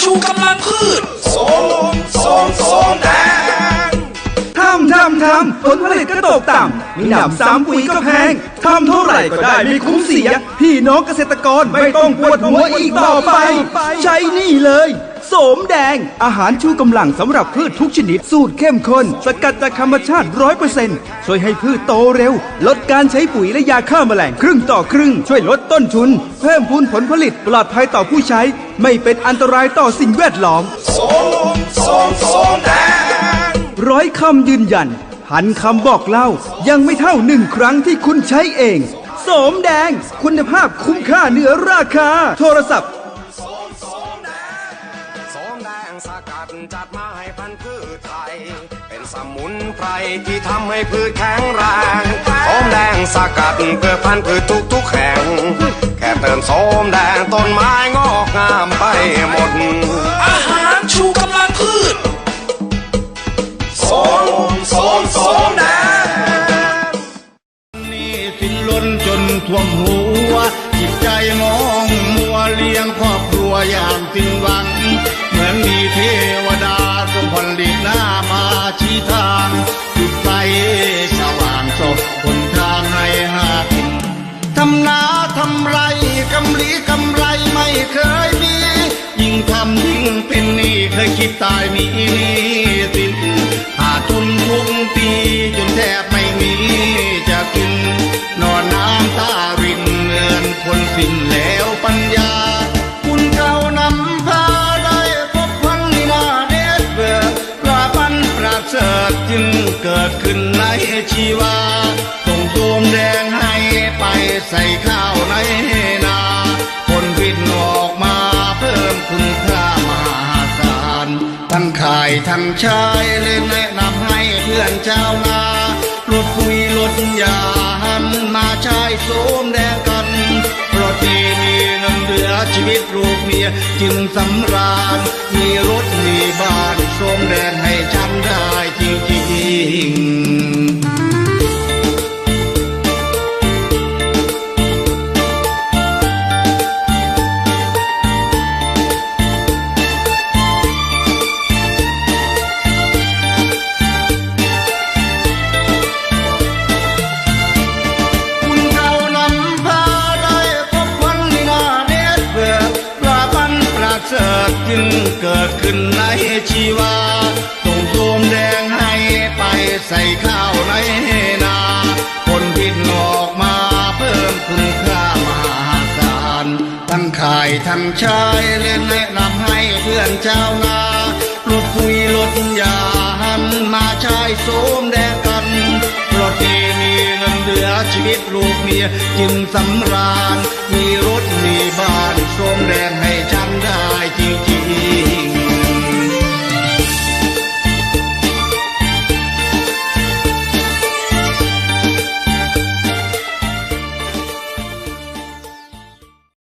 ชูกำลังพืชโสมโสมโสมแดงทำทำทำผลผลิตก็ตกต่ำมีหนำซ้ำปุ๋ยก็แพงทำเท่าไหร่ก็ได้ไม่คุ้มเสีย พี่น้องเกษตรกรไม่ต้องปวดหัวอีกต่อไป ใช้นี่เลย โสมแดง อาหารชูกำลังสำหรับพืชทุกชนิด สูตรเข้มข้น สกัดจากธรรมชาติร้อยเปอร์เซ็นต์ช่วยให้พืชโตเร็ว ลดการใช้ปุ๋ยและยาฆ่าแมลงครึ่งต่อครึ่ง ช่วยลดต้นทุน เพิ่มพูนผลผลิตปลอดภัยต่อผู้ใช้ ไม่เป็นอันตรายต่อสิ่งแวดล้อมโสมโสมโสมแดงร้อยคำยืนยันพันคำบอกเล่ายังไม่เท่าหนึ่งครั้งที่คุณใช้เอง โสมแดง คุณภาพคุ้มค่าเหนือราคา โทรศัพท์ สกัดจัดมาให้พันธุ์พืชไทย เป็นสมุนไพรที่ทำให้พืชแข็งแรงสมแดงสกัดเพื่อพันธุ์พืชทุกทุกๆแห่ง แค่เติมสมแดงต้นไม้งอกงามไปหมด อาหารชูกำลังพืชโสมโสมโสมแดงนี่สิ้นล้นจนท่วมหัว จิตใจมองมัวเลี้ยงครอบครัวอย่างสิ้นหวังเห มีเทวดาทรงผลิตหน้ามาชี้ทางจุดไฟสว่างสดหนทางให้หากินทำนาทำไรกำลีกำไรไม่เคยมี ยิ่งทำยิ่งเป็นนี้เคยคิดตายมีนี้สินขาดทุนทุกปีจนแทบไม่มี เกิดขึ้นในชีวาส่งโสมแดงให้ไปใส่ข้าวในนาผลวินออกมาเพิ่มคุณค่ามหาศาลทั้งขายทั้งชายเลยแนะนำให้เพื่อนชาวนาลดปุ๋ยลดยาหันมาใช้โสมแดงกันเพราะที่มีเงินเหลือชีวิตลูกเมียจึงสำราญ จึงเกิดขึ้นในชีวาส่งโสมแดงให้ไปใส่ข้าวในนาผลพิษออกมาเพิ่มคุณค่ามหาศาลทั้งขายทั้งชายเล่นแนะนำให้เพื่อนชานาลดปุ๋ยลดยาหันมาใช้โสมแดงกันเพราะที่มีเงินเหลือชีวิตลูกเมียจึงสำราญมีรถมีบ้านโสมแดงให้